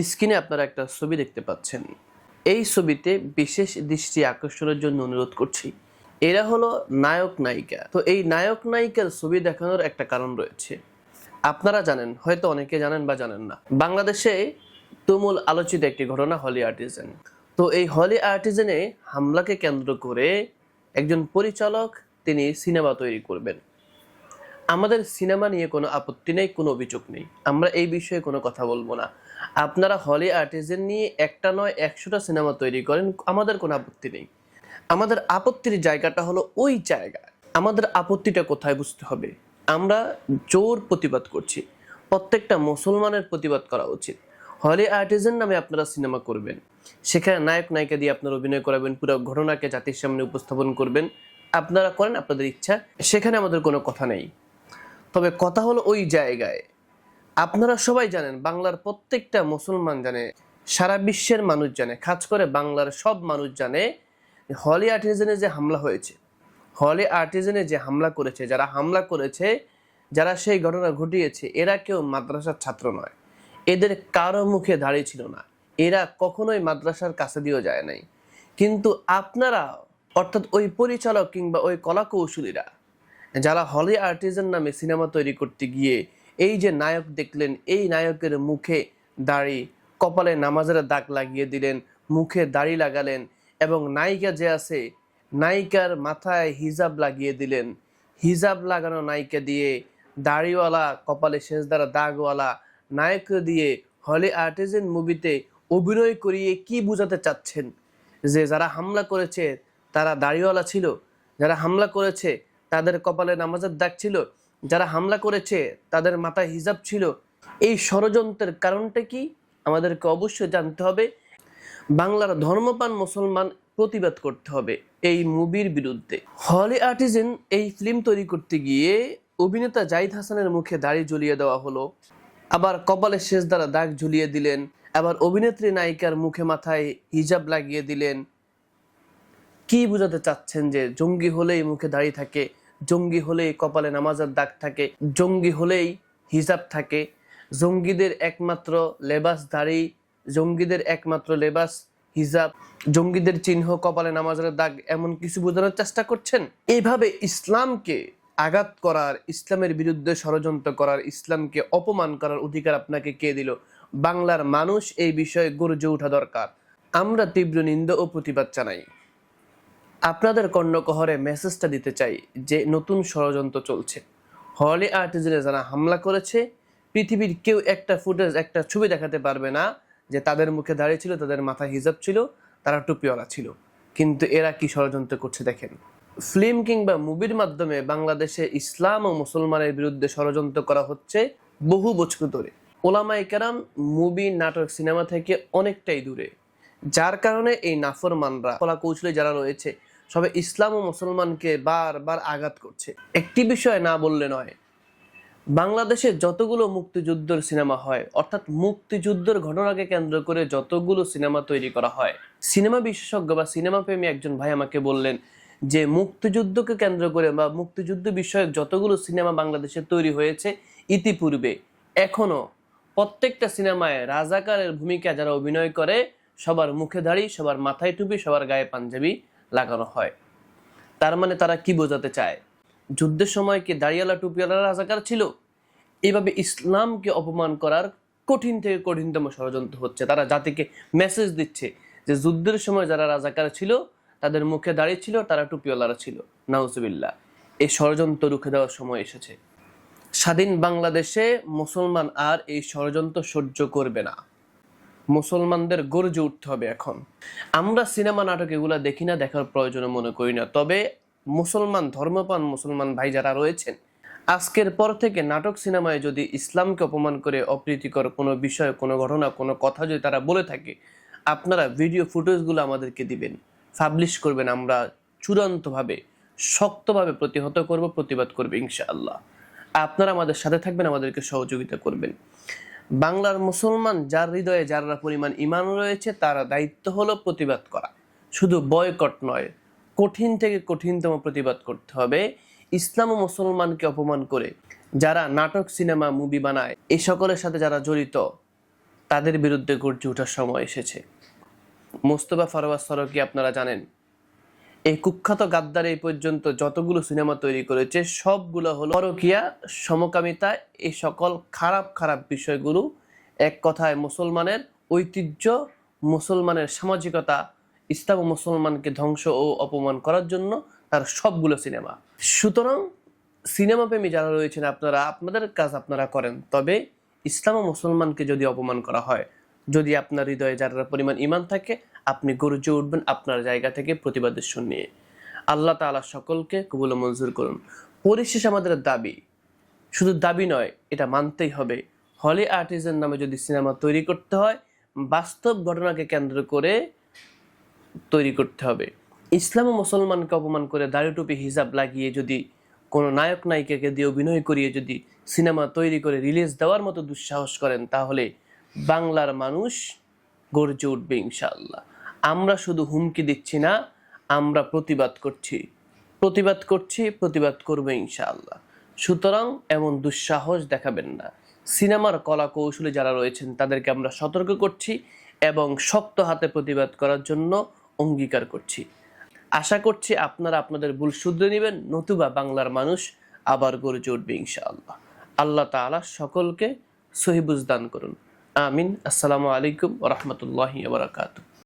স্ক্রিনে আপনারা একটা ছবি দেখতে পাচ্ছেন। এই ছবিতে বিশেষ দৃষ্টি আকর্ষণের জন্য অনুরোধ করছি। এরা হলো নায়ক নায়িকা। তো এই নায়ক নায়িকার ছবি দেখানোর একটা কারণ রয়েছে। আপনারা জানেন, হয়তো অনেকে জানেন বা জানেন না। বাংলাদেশে তুমুল আলোচিত একটি ঘটনা, হলি আর্টিজেন। তো এই হলি আর্টিজেনে হামলাকে কেন্দ্র করে একজন পরিচালক তিনি সিনেমা তৈরি করবেন। আমাদের সিনেমা নিয়ে কোনো আপত্তি নেই, কোনো অভিযোগ নেই। আমরা এই বিষয়ে কোনো কথা বলব না। আপনারা হলি আর্টিজেন নিয়ে একটা নয়, একশোটা সিনেমা তৈরি করেন, আমাদের কোনো আপত্তি নেই। আমাদের আপত্তির জায়গাটা হলো ওই জায়গা। আমাদের আপত্তিটা কোথায় বুঝতে হবে? আমরা জোর প্রতিবাদ করছি। প্রত্যেকটা মুসলমানের প্রতিবাদ করা উচিত। হলি আর্টিজেন নামে আপনারা সিনেমা করবেন। সেখানে নায়ক, নায়িকা দিয়ে আপনারা অভিনয় করাবেন, পুরো ঘটনাকে জাতির সামনে উপস্থাপন করবেন। আপনারা করেন আপনাদের ইচ্ছা, সেখানে আমাদের কোনো কথা নেই। তবে কথা হলো ওই জায়গায়। আপনারা সবাই জানেন, বাংলার প্রত্যেকটা মুসলমান জানে, সারা বিশ্বের মানুষ জানে, খাস করে বাংলার সব মানুষ জানে হলি আর্টিজেনে যে হামলা হয়েছে। হলি আর্টিজেনে যে হামলা করেছে, যারা হামলা করেছে, যারা সেই ঘটনা ঘটিয়েছে, এরা কেউ মাদ্রাসার ছাত্র নয়। এদের কারও মুখে দাঁড়িয়ে ছিল না। এরা কখনোই মাদ্রাসার কাছে দিয়েও যায় নাই। কিন্তু আপনারা, অর্থাৎ ওই পরিচালক কিংবা ওই কলা কৌশলীরা যারা হলি আর্টিজান নামে সিনেমা তৈরি করতে গিয়ে এই যে নায়ক দেখলেন, এই নায়কের মুখে দাড়ি, কপালে নামাজের দাগ লাগিয়ে দিলেন, মুখে দাড়ি লাগালেন এবং নায়িকা যে আছে, নায়িকার মাথায় হিজাব লাগিয়ে দিলেন। হিজাব লাগানো নায়িকা দিয়ে দাড়িওয়ালা, কপালে শেষ দ্বারা দাগওয়ালা নায়ক দিয়ে হলি আর্টিজেন মুভিতে অভিনয় করিয়ে কি বোঝাতে চাচ্ছেন? যে যারা হামলা করেছে, তারা দাড়িওয়ালা ছিল, যারা হামলা করেছে তাদের কপালে নামাজের দাগ ছিল, যারা হামলা করেছে, তাদের মাথায় হিজাব ছিল। এই ষড়যন্ত্রের কারণটা কি? আমাদেরকে অবশ্যই জানতে হবে। বাংলার ধর্মপান মুসলমান প্রতিবাদ করতে হবে এই মুভির বিরুদ্ধে। হলি আর্টিজেন এই ফিল্ম তৈরি করতে গিয়ে অভিনেতা জাহিদ হাসানের মুখে দাড়ি ঝুলিয়ে দেওয়া হলো। আবার কপালে শেষ দ্বারা দাগ ঝুলিয়ে দিলেন। আবার অভিনেত্রী নায়িকার মুখে মাথায় হিজাব লাগিয়ে দিলেন। কি বোঝাতে চাচ্ছেন যে জঙ্গি হলেই মুখে দাড়ি থাকে? জঙ্গি হলেই কপালে নামাজের দাগ থাকে, জঙ্গি হলেই হিজাব থাকে। জঙ্গিদের একমাত্র লেবাস দাড়ি, জঙ্গিদের একমাত্র লেবাস হিজাব। জঙ্গিদের চিহ্ন কপালে নামাজের দাগ এমন কিছু বোঝানোর চেষ্টা করছেন? এইভাবে ইসলামকে আঘাত করার, ইসলামের বিরুদ্ধে ষড়যন্ত্র করার, ইসলামকে অপমান করার অধিকার আপনাকে কে দিল? বাংলার মানুষ এই বিষয়ে গর্জে ওঠা দরকার। আমরা তীব্র নিন্দা ও প্রতিবাদ জানাই। আপনাদের কর্ণকহরে মেসেজটা দিতে চাই যে নতুন ষড়যন্ত্র চলছে। হলি আর্টিজেনে যারা হামলা করেছে, পৃথিবীর কেউ একটা ফুটেজ, একটা ছবি দেখাতে পারবে না যে তাদের মুখে দাঁড়িয়ে ছিল, তাদের মাথায় হিজাব ছিল, তারা টুপিওয়ালা ছিল। কিন্তু এরা কি ষড়যন্ত্র করছে দেখেন। ফিল্ম কিংবা মুভির মাধ্যমে বাংলাদেশে ইসলাম ও মুসলমানের বিরুদ্ধে ষড়যন্ত্র করা হচ্ছে বহু বছর ধরে। ওলামাই কেরাম মুভি, নাটক, সিনেমা থেকে অনেকটাই দূরে। যার কারণে এই নাফরমানরা কলা কৌশলে যারা রয়েছে সবে ইসলাম ও মুসলমানকে বারবার আঘাত করছে। একটি বিষয় না বললে নয়, বাংলাদেশে যতগুলো মুক্তিযুদ্ধের সিনেমা হয়, অর্থাৎ মুক্তিযুদ্ধের ঘটনাকে কেন্দ্র করে যতগুলো সিনেমা তৈরি করা হয়, সিনেমা বিশেষজ্ঞ বা সিনেমা প্রেমী একজন ভাই আমাকে বললেন যে, মুক্তিযুদ্ধকে কেন্দ্র করে বা মুক্তিযুদ্ধ বিষয়ক যতগুলো সিনেমা বাংলাদেশে তৈরি হয়েছে ইতিপূর্বে, এখনও প্রত্যেকটা সিনেমায় রাজাকারের ভূমিকা যারা অভিনয় করে, সবার মুখে দাড়ি, সবার মাথায় টুপি, সবার গায়ে পাঞ্জাবি লাগানো হয়। তার মানে তারা কি বোঝাতে চায়? যুদ্ধের সময় কি দাড়িয়ালা টুপিওয়ালা রাজাকার ছিল? এভাবে ইসলামকে অপমান করার কঠিন থেকে কঠিনতম ষড়যন্ত্র হচ্ছে। তারা জাতিকে মেসেজ দিচ্ছে যে যুদ্ধের সময় যারা রাজাকার ছিল, তাদের মুখে দাঁড়িয়ে ছিল, তারা টুপিওয়ালারা ছিল। নাউজুবিল্লাহ, এই ষড়যন্ত্র রুখে দেওয়ার সময় এসেছে। স্বাধীন বাংলাদেশে মুসলমান আর এই ষড়যন্ত্র সহ্য করবে না। মুসলমানদের গর্জে উঠতে হবে এখন। আমরা সিনেমা, নাটক এগুলা দেখি না, দেখার প্রয়োজন মনে করি না। তবে মুসলমান ধর্মপান মুসলমান ভাই যারা রয়েছেন, আজকের পর থেকে নাটক সিনেমায় যদি ইসলামকে অপমান করে অপ্রীতিকর কোনো বিষয়, কোনো ঘটনা, কোনো কথা যদি তারা বলে থাকে, আপনারা ভিডিও ফুটেজগুলো আমাদেরকে দিবেন পাবলিশ করবেন, আমরা চূড়ান্তভাবে, শক্তভাবে প্রতিহত করব, প্রতিবাদ করবে ইনশাআল্লাহ। আপনারা আমাদের সাথে থাকবেন, আমাদেরকে সহযোগিতা করবেন। বাংলার মুসলমান যার হৃদয়ে যারা পরিমাণ ইমান রয়েছে, তার দায়িত্ব হলো প্রতিবাদ করা। শুধু বয়কট নয়, কঠিন থেকে কঠিনতম প্রতিবাদ করতে হবে। ইসলাম ও মুসলমানকে অপমান করে যারা নাটক, সিনেমা, মুভি বানায় এই সকলের সাথে যারা জড়িত, তাদের বিরুদ্ধে গর্জে ওঠার সময় এসেছে। মোস্তফা ফারওয়াজ সরকি আপনারা জানেন এই কুখ্যাত গাদ্দার এই পর্যন্ত যতগুলো সিনেমা তৈরি করেছে, সবগুলো হলো পরকিয়া, সমকামিতা, এই সকল খারাপ খারাপ বিষয়গুলো এক কথায় মুসলমানের ঐতিহ্য, মুসলমানের সামাজিকতা, ইসলাম ও মুসলমানকে ধ্বংস ও অপমান করার জন্য তার সবগুলো সিনেমা। সুতরাং সিনেমা প্রেমী যারা রয়েছেন আপনারা, আপনাদের কাজ আপনারা করেন। তবে ইসলাম ও মুসলমানকে যদি অপমান করা হয় যদি আপনার হৃদয়ে যার পরিমাণ ইমান থাকে, আপনি গর্জে উঠবেন আপনার জায়গা থেকে প্রতিবাদের শুনিয়ে আল্লাহ তাআলা সকলকে কবুল মঞ্জুর করুন। পরিশেষে আমাদের দাবি, শুধু দাবি নয়, এটা মানতেই হবে। হলি আর্টিস্টের নামে যদি সিনেমা তৈরি করতে হয়, বাস্তব ঘটনাকে কেন্দ্র করে তৈরি করতে হবে। ইসলাম ও মুসলমানকে অপমান করে দাড়ি টুপি, হিজাব লাগিয়ে যদি কোনো নায়ক নায়িকাকে দিয়ে অভিনয় করিয়ে যদি সিনেমা তৈরি করে রিলিজ দেওয়ার মতো দুঃসাহস করেন, তাহলে বাংলার মানুষ গর্জে উঠবে ইনশাল্লাহ আমরা শুধু হুমকি দিচ্ছি না, আমরা প্রতিবাদ করছি। প্রতিবাদ করছি, প্রতিবাদ করবে ইনশাআল্লাহ। সুতরাং এমন দুঃসাহস দেখাবেন না। সিনেমার কলা কৌশলে যারা রয়েছেন, তাদেরকে আমরা সতর্ক করছি এবং শক্ত হাতে প্রতিবাদ করার জন্য অঙ্গীকার করছি। আশা করছি আপনারা আপনাদের ভুল শুধরে নেবেন, নতুবা বাংলার মানুষ আবার গড়ে উঠবে ইনশাআল্লাহ। আল্লাহ তাআলা সকলকে সহিবুজ দান করুন। আমিন। আসসালামু আলাইকুম ওরহমতুল্লাহি বারাকাতুহ।